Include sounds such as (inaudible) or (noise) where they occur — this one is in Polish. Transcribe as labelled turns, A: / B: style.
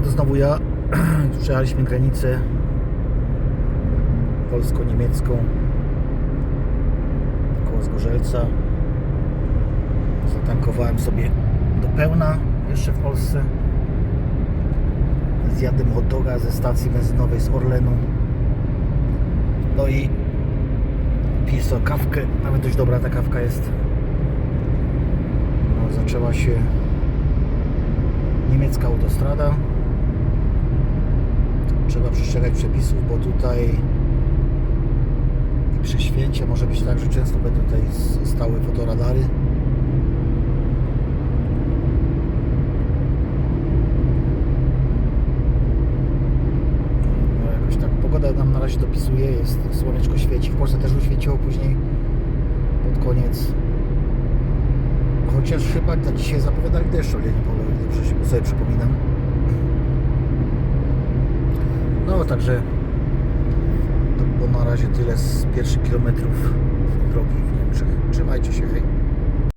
A: No to znowu ja. (clears throat) Przejechaliśmy granicę polsko-niemiecką koło Zgorzelca. Zatankowałem sobie do pełna jeszcze w Polsce. Zjadłem hot doga ze stacji benzynowej z Orlenu. No i piję sobie kawkę. Nawet dość dobra ta kawka jest. No, zaczęła się niemiecka autostrada. Trzeba przestrzegać przepisów, bo tutaj przy święcie może być tak, że często będą tutaj stały fotoradary. No jakoś tak pogoda nam na razie dopisuje, jest słoneczko świeci, w Polsce też uświeciło później pod koniec. Chociaż chyba na dzisiaj zapowiadali deszcz, o ile nie się sobie przypominam. No także to było na razie tyle z pierwszych kilometrów drogi